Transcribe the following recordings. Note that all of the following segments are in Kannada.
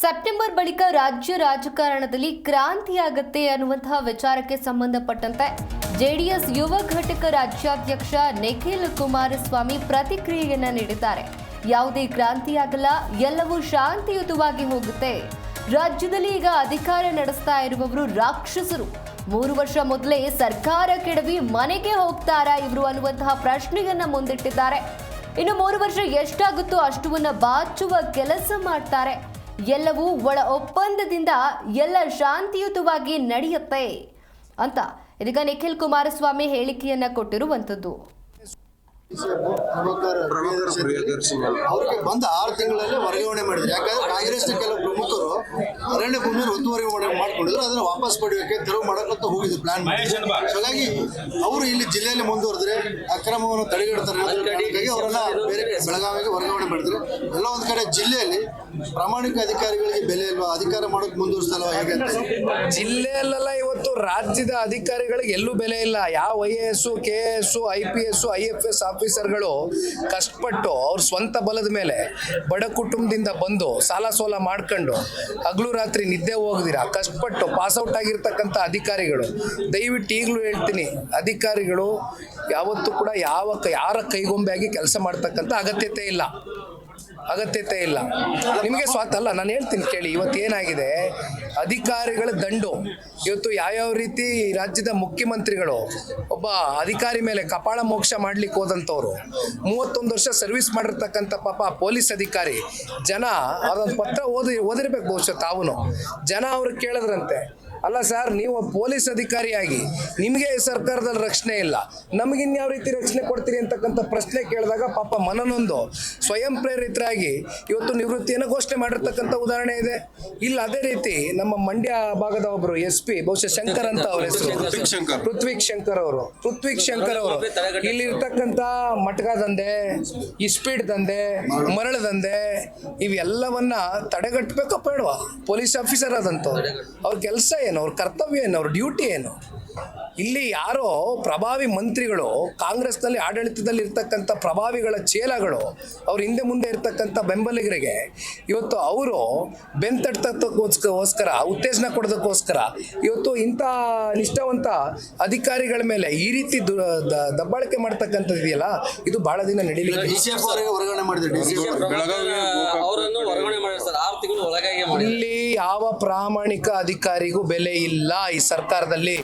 ಸೆಪ್ಟೆಂಬರ್ ಬಳಿಕ ರಾಜ್ಯ ರಾಜಕಾರಣದಲ್ಲಿ ಕ್ರಾಂತಿಯಾಗತ್ತೆ ಅನ್ನುವಂತಹ ವಿಚಾರಕ್ಕೆ ಸಂಬಂಧಪಟ್ಟಂತೆ ಜೆಡಿಎಸ್ ಯುವ ಘಟಕ ರಾಜ್ಯಾಧ್ಯಕ್ಷ ನಿಖಿಲ್ ಕುಮಾರಸ್ವಾಮಿ ಪ್ರತಿಕ್ರಿಯೆಯನ್ನ ನೀಡಿದ್ದಾರೆ. ಯಾವುದೇ ಕ್ರಾಂತಿಯಾಗಲ್ಲ, ಎಲ್ಲವೂ ಶಾಂತಿಯುತವಾಗಿ ಹೋಗುತ್ತೆ. ರಾಜ್ಯದಲ್ಲಿ ಈಗ ಅಧಿಕಾರ ನಡೆಸ್ತಾ ಇರುವವರು ರಾಕ್ಷಸರು. ಮೂರು ವರ್ಷ ಮೊದಲೇ ಸರ್ಕಾರ ಕೆಡವಿ ಮನೆಗೆ ಹೋಗ್ತಾರಾ ಇವರು ಅನ್ನುವಂತಹ ಪ್ರಶ್ನೆಯನ್ನ ಮುಂದಿಟ್ಟಿದ್ದಾರೆ. ಇನ್ನು ಮೂರು ವರ್ಷ ಎಷ್ಟಾಗುತ್ತೋ ಅಷ್ಟುವನ್ನ ಬಾಚುವ ಕೆಲಸ ಮಾಡ್ತಾರೆ. ಎಲ್ಲವೂ ಒಳ ಒಪ್ಪಂದದಿಂದ ಎಲ್ಲ ಶಾಂತಿಯುತವಾಗಿ ನಡೆಯುತ್ತೆ ಅಂತ ಇದೀಗ ನಿಖಿಲ್ ಕುಮಾರಸ್ವಾಮಿ ಹೇಳಿಕೆಯನ್ನ ಕೊಟ್ಟಿರುವಂತದ್ದು ಅವರಿಗೆ ಬಂದ ಆರು ತಿಂಗಳಲ್ಲಿ ವರ್ಗಾವಣೆ ಮಾಡಿದ್ರು. ಯಾಕಂದ್ರೆ ಕಾಂಗ್ರೆಸ್ನ ಕೆಲವು ಪ್ರಮುಖರು ಅರಣ್ಯ ಭೂಮಿಯನ್ನು ಒತ್ತುವರಿ ಮಾಡಿ- ಮಾಡ್ಕೊಂಡಿದ್ರು ಅದನ್ನ ವಾಪಸ್ ಪಡೆಯೋಕೆ ತೆರವು ಮಾಡಕ್ಕಂತ ಹೋಗಿದ್ರು ಪ್ಲಾನ್ ಹಾಗಾಗಿ ಅವರು ಇಲ್ಲಿ ಜಿಲ್ಲೆಯಲ್ಲಿ ಮುಂದುವರೆದ್ರೆ ಅಕ್ರಮವನ್ನು ತಡೆಗಿಡ್ತಾರೆ ಅವರೆಲ್ಲ ಬೇರೆ ಬೆಳಗಾವಿಗೆ ವರ್ಗಾವಣೆ ಮಾಡಿದ್ರು. ಎಲ್ಲ ಒಂದು ಕಡೆ ಜಿಲ್ಲೆಯಲ್ಲಿ ಪ್ರಾಮಾಣಿಕ ಅಧಿಕಾರಿಗಳಿಗೆ ಬೆಲೆ ಇಲ್ವಾ? ಅಧಿಕಾರ ಮಾಡೋಕೆ ಮುಂದುವರಿಸ್ತಲ್ವಾ ಹೇಗೆ ಅಂತ? ಜಿಲ್ಲೆಯಲ್ಲೆಲ್ಲ ಇವತ್ತು ರಾಜ್ಯದ ಅಧಿಕಾರಿಗಳಿಗೆ ಎಲ್ಲೂ ಬೆಲೆ ಇಲ್ಲ. ಯಾವ I A S K S I P S I F S ಆಫೀಸರ್ಗಳು ಕಷ್ಟಪಟ್ಟು ಅವ್ರ ಸ್ವಂತ ಬಲದ ಮೇಲೆ ಬಡ ಕುಟುಂಬದಿಂದ ಬಂದು ಸಾಲ ಸೋಲ ಮಾಡ್ಕೊಂಡು ಹಗಲು ರಾತ್ರಿ ನಿದ್ದೆ ಹೋಗದಿರ ಕಷ್ಟಪಟ್ಟು ಪಾಸ್ಔಟ್ ಆಗಿರ್ತಕ್ಕಂಥ ಅಧಿಕಾರಿಗಳು. ದಯವಿಟ್ಟು ಈಗಲೂ ಹೇಳ್ತೀನಿ, ಅಧಿಕಾರಿಗಳು ಯಾವತ್ತೂ ಕೂಡ ಯಾವ ಯಾರ ಕೈಗೊಂಬೆಯಾಗಿ ಕೆಲಸ ಮಾಡ್ತಕ್ಕಂಥ ಅಗತ್ಯತೆ ಇಲ್ಲ. ಅಗತ್ಯತೆ ಇಲ್ಲ. ನಿಮಗೆ ಸ್ವಾತ ಅಲ್ಲ, ನಾನು ಹೇಳ್ತೀನಿ ಕೇಳಿ, ಇವತ್ತು ಏನಾಗಿದೆ? ಅಧಿಕಾರಿಗಳ ದಂಡು. ಇವತ್ತು ಯಾವ್ಯಾವ ರೀತಿ ರಾಜ್ಯದ ಮುಖ್ಯಮಂತ್ರಿಗಳು ಒಬ್ಬ ಅಧಿಕಾರಿ ಮೇಲೆ ಕಪಾಳ ಮೋಕ್ಷ ಮಾಡ್ಲಿಕ್ಕೆ ಹೋದಂಥವ್ರು, ಮೂವತ್ತೊಂದು ವರ್ಷ ಸರ್ವಿಸ್ ಮಾಡಿರ್ತಕ್ಕಂಥ ಪಾಪ ಪೊಲೀಸ್ ಅಧಿಕಾರಿ, ಜನ ಅದೊಂದು ಪತ್ರ ಓದಿ ಓದಿರ್ಬೇಕು ಬಹುಶಃ ತಾವು ಜನ ಅವ್ರು ಕೇಳಿದ್ರಂತೆ ಅಲ್ಲ ಸರ್ ನೀವು ಪೊಲೀಸ್ ಅಧಿಕಾರಿಯಾಗಿ ನಿಮಗೆ ಸರ್ಕಾರದಲ್ಲಿ ರಕ್ಷಣೆ ಇಲ್ಲ. ನಮಗಿನ್ಯಾವ ರೀತಿ ರಕ್ಷಣೆ ಕೊಡ್ತೀರಿ ಅಂತಕ್ಕಂಥ ಪ್ರಶ್ನೆ ಕೇಳಿದಾಗ ಪಾಪ ಮನನೊಂದು ಸ್ವಯಂ ಪ್ರೇರಿತರಾಗಿ ಇವತ್ತು ನಿವೃತ್ತಿಯನ್ನು ಘೋಷಣೆ ಮಾಡಿರ್ತಕ್ಕಂಥ ಉದಾಹರಣೆ ಇದೆ. ಇಲ್ಲ ಅದೇ ರೀತಿ ನಮ್ಮ ಮಂಡ್ಯ ಭಾಗದ ಒಬ್ಬರು ಎಸ್ ಪಿ ಬಹುಶಃ ಶಂಕರ್ ಅಂತ ಅವ್ರ ಹೆಸರು. ಪೃಥ್ವಿಕ್ ಶಂಕರ್. ಅವರು. ಪೃಥ್ವಿಕ್ ಶಂಕರ್ ಅವರು. ಇಲ್ಲಿರ್ತಕ್ಕಂಥ ಮಟ್ಕ ದಂಧೆ ಇಸ್ಪೀಡ್ ದಂಧೆ ಮರಳ ದಂಧೆ ಇವೆಲ್ಲವನ್ನ ತಡೆಗಟ್ಟಬೇಕಪ್ಪ ಬೇಡವಾ ಪೊಲೀಸ್ ಆಫೀಸರ್ ಆದಂಥವ್ರು. ಅವ್ರ ಕೆಲಸ ಏನು ಅವ್ರ ಕರ್ತವ್ಯ ಏನು ಅವ್ರ ಡ್ಯೂಟಿ ಏನು? ಇಲ್ಲಿ ಯಾರೋ ಪ್ರಭಾವಿ ಮಂತ್ರಿಗಳು ಕಾಂಗ್ರೆಸ್ನಲ್ಲಿ ಆಡಳಿತದಲ್ಲಿ ಇರ್ತಕ್ಕಂಥ ಪ್ರಭಾವಿಗಳ ಚೇಲಗಳು ಅವ್ರ ಹಿಂದೆ ಮುಂದೆ ಇರ್ತಕ್ಕಂಥ ಬೆಂಬಲಿಗರಿಗೆ ಇವತ್ತು ಅವರು ಬೆಂತಟ್ಟೋಸ್ಕರ ಉತ್ತೇಜನ ಕೊಡೋದಕ್ಕೋಸ್ಕರ ಇವತ್ತು ಇಂಥ ನಿಷ್ಠಾವಂತ ಅಧಿಕಾರಿಗಳ ಮೇಲೆ ಈ ರೀತಿ ದು- ದಬ್ಬಾಳಿಕೆ ಮಾಡ್ತಕ್ಕಂಥದ್ದು ಇದೆಯಲ್ಲ ಇದು ಬಹಳ ದಿನ ನಡೀಲಿಲ್ಲ ಇಲ್ಲಿ ಯಾವ ಪ್ರಾಮಾಣಿಕ ಅಧಿಕಾರಿಗೂ ಬೆಲೆ ಇಲ್ಲ ಈ ಸರ್ಕಾರದಲ್ಲಿ?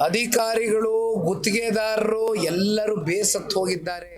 ಅಧಿಕಾರಿಗಳು ಗುತ್ತಿಗೆದಾರರು ಎಲ್ಲರೂ ಬೇಸತ್ತು ಹೋಗಿದ್ದಾರೆ.